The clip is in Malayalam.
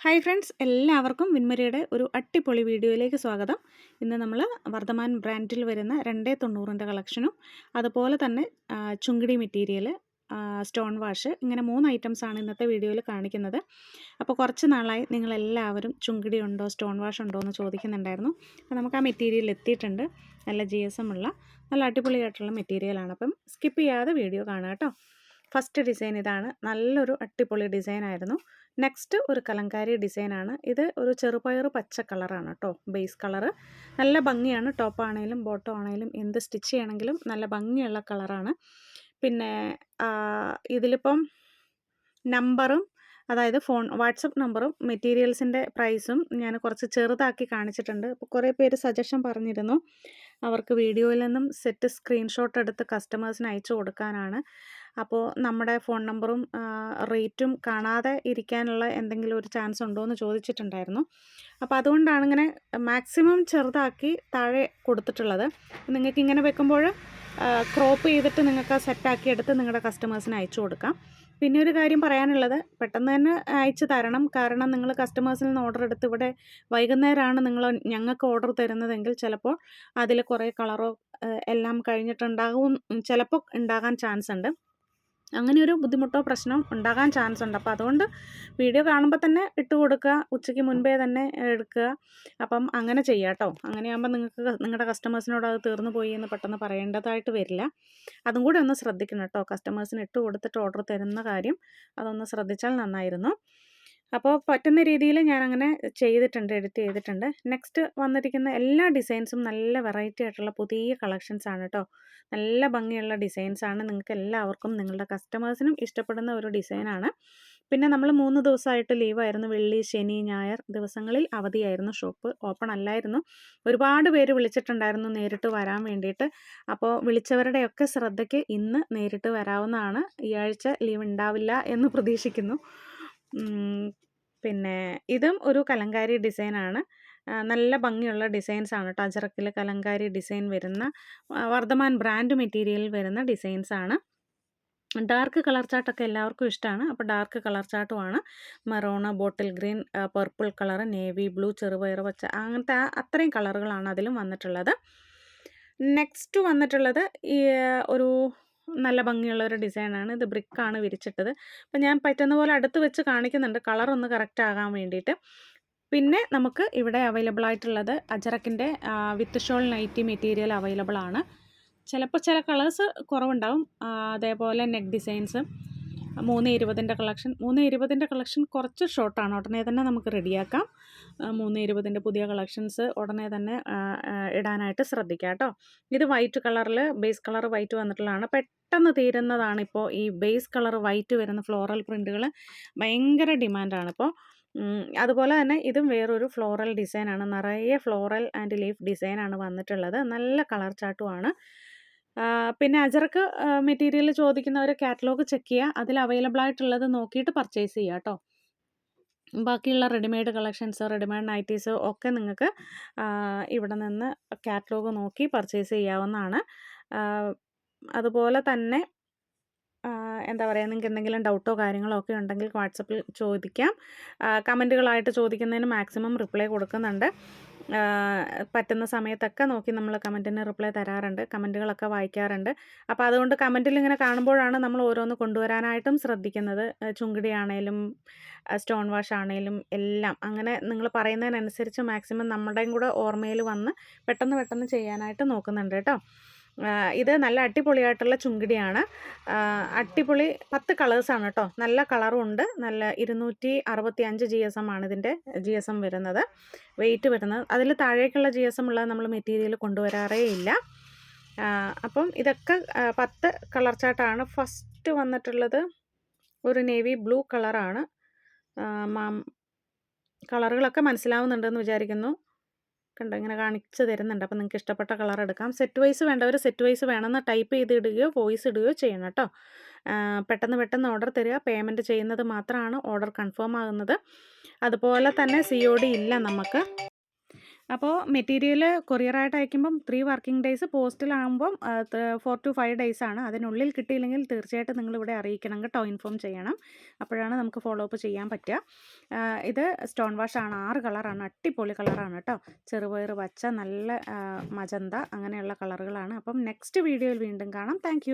ഹായ് ഫ്രണ്ട്സ് എല്ലാവർക്കും വിൻമരിയുടെ ഒരു അട്ടിപ്പൊളി വീഡിയോയിലേക്ക് സ്വാഗതം. ഇന്ന് നമ്മൾ വർദ്ധമാൻ ബ്രാൻഡിൽ വരുന്ന രണ്ടേ തൊണ്ണൂറിന്റെ കളക്ഷനും അതുപോലെ തന്നെ ചുങ്കിടി മെറ്റീരിയൽ സ്റ്റോൺ വാഷ് ഇങ്ങനെ മൂന്ന് ഐറ്റംസാണ് ഇന്നത്തെ വീഡിയോയിൽ കാണിക്കുന്നത്. അപ്പോൾ കുറച്ച് നാളായി നിങ്ങളെല്ലാവരും ചുങ്കിടി ഉണ്ടോ സ്റ്റോൺ വാഷ് ഉണ്ടോ എന്ന് ചോദിക്കുന്നുണ്ടായിരുന്നു. അപ്പോൾ നമുക്ക് ആ മെറ്റീരിയൽ എത്തിയിട്ടുണ്ട്. നല്ല ജി എസ് എം ഉള്ള നല്ല അടിപൊളിയായിട്ടുള്ള മെറ്റീരിയലാണ് അപ്പം സ്കിപ്പ് ചെയ്യാതെ വീഡിയോ കാണുക കേട്ടോ. ഫസ്റ്റ് ഡിസൈൻ ഇതാണ്. നല്ലൊരു അടിപൊളി ഡിസൈൻ ആയിരുന്നു. നെക്സ്റ്റ് ഒരു കലങ്കാരി ഡിസൈനാണ് ഇത് ഒരു ചെറുപയർ പച്ച കളറാണ് കേട്ടോ ബേസ് കളറ് നല്ല ഭംഗിയാണ്. ടോപ്പ് ആണെങ്കിലും ബോട്ടം ആണെങ്കിലും എന്ത് സ്റ്റിച്ച് ചെയ്യണമെങ്കിലും നല്ല ഭംഗിയുള്ള കളറാണ് പിന്നെ ഇതിലിപ്പം നമ്പറും അതായത് ഫോൺ വാട്സപ്പ് നമ്പറും മെറ്റീരിയൽസിന്റെ പ്രൈസും ഞാൻ കുറച്ച് ചെറുതാക്കി കാണിച്ചിട്ടുണ്ട്. അപ്പോൾ കുറേ പേര് സജഷൻ പറഞ്ഞിരുന്നു. അവർക്ക് വീഡിയോയിൽ നിന്നും സെറ്റ് സ്ക്രീൻഷോട്ട് എടുത്ത് കസ്റ്റമേഴ്സിന് അയച്ചു കൊടുക്കാനാണ്. അപ്പോൾ നമ്മുടെ ഫോൺ നമ്പറും റേറ്റും കാണാതെ ഇരിക്കാനുള്ള എന്തെങ്കിലും ഒരു ചാൻസ് ഉണ്ടോ എന്ന് ചോദിച്ചിട്ടുണ്ടായിരുന്നു. അപ്പോൾ അതുകൊണ്ടാണ് ഇങ്ങനെ മാക്സിമം ചെറുതാക്കി താഴെ കൊടുത്തിട്ടുള്ളത്. നിങ്ങൾക്ക് ഇങ്ങനെ വെക്കുമ്പോൾ ക്രോപ്പ് ചെയ്തിട്ട് നിങ്ങൾക്ക് സെറ്റാക്കി എടുത്ത് നിങ്ങളുടെ കസ്റ്റമേഴ്സിന് അയച്ചു കൊടുക്കാം. പിന്നെ ഒരു കാര്യം പറയാനുള്ളത് പെട്ടെന്ന് തന്നെ അയച്ചു തരണം. കാരണം നിങ്ങൾ കസ്റ്റമേഴ്സിൽ നിന്ന് ഓർഡർ എടുത്ത് ഇവിടെ വൈകുന്നേരമാണ് നിങ്ങൾ ഞങ്ങൾക്ക് ഓർഡർ തരുന്നതെങ്കിൽ ചിലപ്പോൾ അതിൽ കുറേ കളറോ എല്ലാം കഴിഞ്ഞിട്ടുണ്ടാകും ചിലപ്പോൾ ഉണ്ടാകാൻ ചാൻസ് ഉണ്ട്. അങ്ങനെ ഒരു ബുദ്ധിമുട്ടോ പ്രശ്നം ഉണ്ടാകാൻ ചാൻസ് ഉണ്ട്. അപ്പോൾ അതുകൊണ്ട് വീഡിയോ കാണുമ്പോൾ തന്നെ ഇട്ട് കൊടുക്കുക ഉച്ചയ്ക്ക് മുൻപേ തന്നെ എടുക്കുക. അപ്പം അങ്ങനെ ചെയ്യാം കേട്ടോ അങ്ങനെയാകുമ്പോൾ നിങ്ങൾക്ക് നിങ്ങളുടെ കസ്റ്റമേഴ്സിനോട് അത് തീർന്നു പോയി എന്ന് പെട്ടെന്ന് പറയേണ്ടതായിട്ട് വരില്ല. അതും കൂടി ഒന്ന് ശ്രദ്ധിക്കണം കേട്ടോ കസ്റ്റമേഴ്സിന് ഇട്ട് കൊടുത്തിട്ട് ഓർഡർ തരുന്ന കാര്യം അതൊന്ന് ശ്രദ്ധിച്ചാൽ നന്നായിരുന്നു. അപ്പോൾ പറ്റുന്ന രീതിയിൽ ഞാനങ്ങനെ ചെയ്തിട്ടുണ്ട് എഡിറ്റ് ചെയ്തിട്ടുണ്ട്. നെക്സ്റ്റ് വന്നിരിക്കുന്ന എല്ലാ ഡിസൈൻസും നല്ല വെറൈറ്റി ആയിട്ടുള്ള പുതിയ കളക്ഷൻസ് ആണ് കേട്ടോ നല്ല ഭംഗിയുള്ള ഡിസൈൻസ് ആണ്. നിങ്ങൾക്ക് എല്ലാവർക്കും നിങ്ങളുടെ കസ്റ്റമേഴ്സിനും ഇഷ്ടപ്പെടുന്ന ഒരു ഡിസൈനാണ് പിന്നെ നമ്മൾ മൂന്ന് ദിവസമായിട്ട് ലീവായിരുന്നു വെള്ളി ശനി ഞായർ ദിവസങ്ങളിൽ അവധിയായിരുന്നു. ഷോപ്പ് ഓപ്പൺ അല്ലായിരുന്നു. ഒരുപാട് പേര് വിളിച്ചിട്ടുണ്ടായിരുന്നു നേരിട്ട് വരാൻ വേണ്ടിയിട്ട്. അപ്പോൾ വിളിച്ചവരുടെയൊക്കെ ശ്രദ്ധയ്ക്ക് ഇന്ന് നേരിട്ട് വരാവുന്നതാണ്. ഈ ആഴ്ച ലീവ് ഉണ്ടാവില്ല എന്ന് പ്രതീക്ഷിക്കുന്നു. പിന്നെ ഇതും ഒരു കലങ്കാരി ഡിസൈനാണ് നല്ല ഭംഗിയുള്ള ഡിസൈൻസ് ആണ്. കേട്ടോ അജറക്കിൽ കലങ്കാരി ഡിസൈൻ വരുന്ന വർദ്ധമാൻ ബ്രാൻഡ് മെറ്റീരിയൽ വരുന്ന ഡിസൈൻസ് ആണ്. ഡാർക്ക് കളർ ചാർട്ടൊക്കെ എല്ലാവർക്കും ഇഷ്ടമാണ് അപ്പോൾ ഡാർക്ക് കളർ ചാർട്ടുമാണ് മെറോണ bottle green purple colour navy blue ചെറുപയർ പച്ച അങ്ങനത്തെ അത്രയും കളറുകളാണ് അതിലും വന്നിട്ടുള്ളത്. നെക്സ്റ്റ് വന്നിട്ടുള്ളത് ഈ ഒരു നല്ല ഭംഗിയുള്ള ഒരു ഡിസൈനാണ്. ഇത് ബ്രിക്ക് ആണ് വിരിച്ചിട്ടത്. അപ്പം ഞാൻ പറ്റുന്ന പോലെ അടുത്ത് വെച്ച് കാണിക്കുന്നുണ്ട്. കളർ ഒന്ന് കറക്റ്റ് ആകാൻ വേണ്ടിയിട്ട്. പിന്നെ നമുക്ക് ഇവിടെ അവൈലബിൾ ആയിട്ടുള്ളത് അജറക്കിന്റെ with shawl nighty material available ആണ്. ചിലപ്പോൾ ചില കളേഴ്സ് കുറവുണ്ടാവും. അതേപോലെ നെക്ക് ഡിസൈൻസ്. മൂന്ന് ഇരുപതിന്റെ കളക്ഷൻ. മൂന്ന് ഇരുപതിന്റെ കളക്ഷൻ കുറച്ച് ഷോർട്ടാണ്. ഉടനെ തന്നെ നമുക്ക് റെഡിയാക്കാം. മൂന്ന് ഇരുപതിന്റെ പുതിയ കളക്ഷൻസ് ഉടനെ തന്നെ ഇടാനായിട്ട് ശ്രദ്ധിക്കാം കേട്ടോ. ഇത് വൈറ്റ് കളറിൽ ബേസ് കളർ വൈറ്റ് വന്നിട്ടുള്ളതാണ്. പെട്ടെന്ന് തീരുന്നതാണ് ഇപ്പോൾ ഈ ബേസ് കളർ വൈറ്റ് വരുന്ന ഫ്ലോറൽ പ്രിന്റുകൾ ഭയങ്കര ഡിമാൻഡാണ് ഇപ്പോൾ അതുപോലെ തന്നെ ഇതും വേറൊരു ഫ്ലോറൽ ഡിസൈനാണ്. നിറയെ ഫ്ലോറൽ ആൻഡ് ലീഫ് ഡിസൈനാണ് വന്നിട്ടുള്ളത്. നല്ല കളർ ചാട്ടുമാണ് പിന്നെ അജർക്ക് മെറ്റീരിയൽ ചോദിക്കുന്നവർ കാറ്റലോഗ് ചെക്ക് ചെയ്യുക അതിൽ അവൈലബിൾ ആയിട്ടുള്ളത് നോക്കിയിട്ട് പർച്ചേസ് ചെയ്യുക കേട്ടോ ബാക്കിയുള്ള റെഡിമെയ്ഡ് കളക്ഷൻസ് റെഡിമെയ്ഡ് നൈറ്റീസ് ഒക്കെ നിങ്ങൾക്ക് ഇവിടെ നിന്ന് കാറ്റലോഗ് നോക്കി പർച്ചേസ് ചെയ്യാവുന്നതാണ്. അതുപോലെ തന്നെ എന്താ പറയുക നിങ്ങൾക്ക് എന്തെങ്കിലും ഡൗട്ടോ കാര്യങ്ങളോ ഒക്കെ ഉണ്ടെങ്കിൽ വാട്സപ്പിൽ ചോദിക്കാം. കമന്റുകളായിട്ട് ചോദിക്കുന്നതിന് മാക്സിമം റിപ്ലൈ കൊടുക്കുന്നുണ്ട്. പറ്റുന്ന സമയത്തൊക്കെ നോക്കി നമ്മൾ കമന്റിന് റിപ്ലൈ തരാറുണ്ട്. കമന്റുകളൊക്കെ വായിക്കാറുണ്ട്. അപ്പോൾ അതുകൊണ്ട് കമന്റിൽ ഇങ്ങനെ കാണുമ്പോഴാണ് നമ്മൾ ഓരോന്ന് കൊണ്ടുവരാനായിട്ടും ശ്രദ്ധിക്കുന്നത്. ചുങ്കിടിയാണേലും സ്റ്റോൺ വാഷ് ആണേലും എല്ലാം. അങ്ങനെ നിങ്ങൾ പറയുന്നതിനനുസരിച്ച് മാക്സിമം നമ്മുടെയും കൂടെ ഓർമ്മയിൽ വന്ന് പെട്ടെന്ന് പെട്ടെന്ന് ചെയ്യാനായിട്ട് നോക്കുന്നുണ്ട് കേട്ടോ. ഇത് നല്ല അടിപൊളിയായിട്ടുള്ള ചുങ്കിടിയാണ്. അടിപൊളി പത്ത് കളേഴ്സാണ് കേട്ടോ നല്ല കളറും ഉണ്ട്. നല്ല ഇരുന്നൂറ്റി അറുപത്തി അഞ്ച് ജി എസ് എം ആണ് ഇതിന്റെ ജി എസ് എം വരുന്നത്. വെയിറ്റ് വരുന്നത്. അതിൽ താഴേക്കുള്ള ജി എസ് എം ഉള്ളത് നമ്മൾ മെറ്റീരിയൽ കൊണ്ടുവരാറേ ഇല്ല. അപ്പം ഇതൊക്കെ പത്ത് കളർ ചാർട്ടാണ് ഫസ്റ്റ് വന്നിട്ടുള്ളത് ഒരു നേവി ബ്ലൂ കളറാണ് മാം കളറുകളൊക്കെ മനസ്സിലാവുന്നുണ്ടെന്ന് വിചാരിക്കുന്നു. കണ്ടോ? ഇങ്ങനെ കാണിച്ച് തരുന്നുണ്ട്. അപ്പോൾ നിങ്ങൾക്ക് ഇഷ്ടപ്പെട്ട കളർ എടുക്കാം. സെറ്റ് വൈസ് വേണ്ടവർ സെറ്റ് വൈസ് വേണമെന്ന് ടൈപ്പ് ചെയ്ത് ഇടുകയോ വോയിസ് ഇടുകയോ ചെയ്യണം കേട്ടോ. പെട്ടെന്ന് പെട്ടെന്ന് ഓർഡർ തരിക. പേയ്മെന്റ് ചെയ്യുന്നത് മാത്രമാണ് ഓർഡർ കൺഫേം ആകുന്നത്. അതുപോലെ തന്നെ സി ഇല്ല നമുക്ക്. അപ്പോൾ മെറ്റീരിയൽ കൊറിയറായിട്ട് അയക്കുമ്പം ത്രീ വർക്കിംഗ് ഡേയ്സ് പോസ്റ്റിലാകുമ്പം ഫോർ ടു ഫൈവ് ഡേയ്സ് ആണ്. അതിനുള്ളിൽ കിട്ടിയില്ലെങ്കിൽ തീർച്ചയായിട്ടും നിങ്ങളിവിടെ അറിയിക്കണം കേട്ടോ ഇൻഫോം ചെയ്യണം. അപ്പോഴാണ് നമുക്ക് ഫോളോ അപ്പ് ചെയ്യാൻ പറ്റുക. ഇത് സ്റ്റോൺ വാഷ് ആണ്. ആറ് കളറാണ് അട്ടിപ്പൊളി കളറാണ് കേട്ടോ. ചെറുപയർ വച്ച നല്ല മജന്ത അങ്ങനെയുള്ള കളറുകളാണ് അപ്പം നെക്സ്റ്റ് വീഡിയോയിൽ വീണ്ടും കാണാം. താങ്ക്